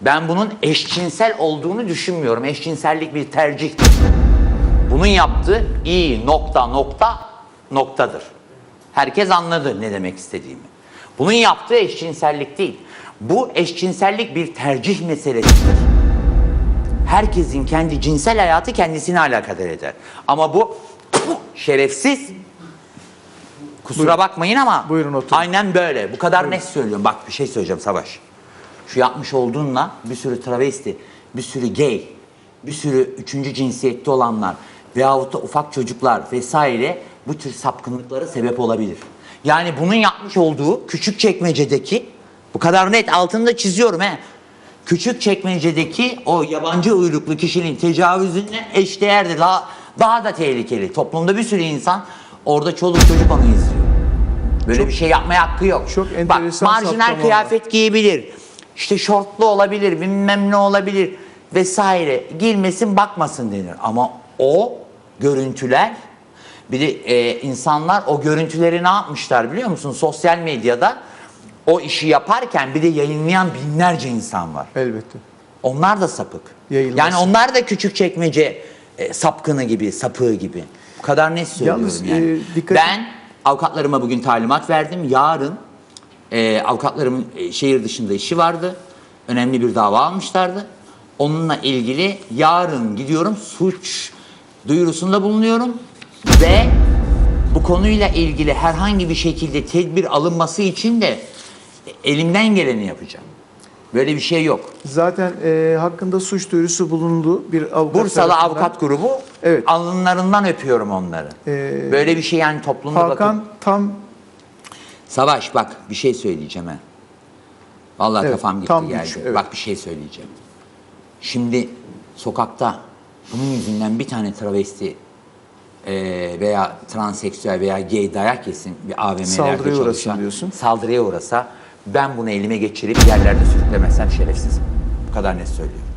Ben bunun eşcinsel olduğunu düşünmüyorum. Eşcinsellik bir tercihtir. Bunun yaptığı iyi nokta nokta noktadır. Herkes anladı ne demek istediğimi. Bunun yaptığı eşcinsellik değil. Bu eşcinsellik bir tercih meselesidir. Herkesin kendi cinsel hayatı kendisine alakadar eder. Ama bu şerefsiz kusura bakmayın ama Buyurun oturun. aynen böyle. Bu kadar net söylüyorum. Bak bir şey söyleyeceğim Savaş. Şu yapmış olduğunla bir sürü travesti, bir sürü gay, bir sürü üçüncü cinsiyette olanlar veyahut da ufak çocuklar vesaire bu tür sapkınlıklara sebep olabilir. Yani bunun yapmış olduğu küçük çekmecedeki bu kadar net altını da çiziyorum he. Küçük çekmecedeki o yabancı uyruklu kişinin tecavüzüne eşdeğerdir. Daha, daha da tehlikeli. Toplumda bir sürü insan orada çoluk çocuk onu izliyor. Böyle bir şey yapmaya hakkı yok. çok Bak enteresan marjinal saptamalar. kıyafet giyebilir. İşte şortlu olabilir, bilmem ne olabilir vesaire. Girmesin bakmasın denir. Ama o görüntüler bir de e, insanlar o görüntüleri ne yapmışlar biliyor musun? Sosyal medyada o işi yaparken bir de yayınlayan binlerce insan var. Elbette. Onlar da sapık. Yayılmasın. Yani onlar da küçük çekmece e, sapkını gibi, sapığı gibi. Bu kadar net söylüyorum Yalnız, yani. e, dikkat- ben avukatlarıma bugün talimat verdim. Yarın e, avukatlarımın e, şehir dışında işi vardı. Önemli bir dava almışlardı. Onunla ilgili yarın gidiyorum suç duyurusunda bulunuyorum ve bu konuyla ilgili herhangi bir şekilde tedbir alınması için de elimden geleni yapacağım. Böyle bir şey yok. Zaten e, hakkında suç duyurusu bulundu bir avukat Bursalı tarafından. avukat grubu Evet. alınlarından öpüyorum onları. Ee, Böyle bir şey yani toplumda Hakan bakın. tam Savaş bak bir şey söyleyeceğim ha. Vallahi Evet, kafam gitti tam geldi. güç, evet. Bak bir şey söyleyeceğim. Şimdi sokakta bunun yüzünden bir tane travesti e, veya transseksüel veya gay dayak yesin bir AVM'lerde Saldırıya uğrasın çalışan, diyorsun. Saldırıya uğrasa ben bunu elime geçirip yerlerde sürüklemezsem şerefsizim. Bu kadar net söylüyorum.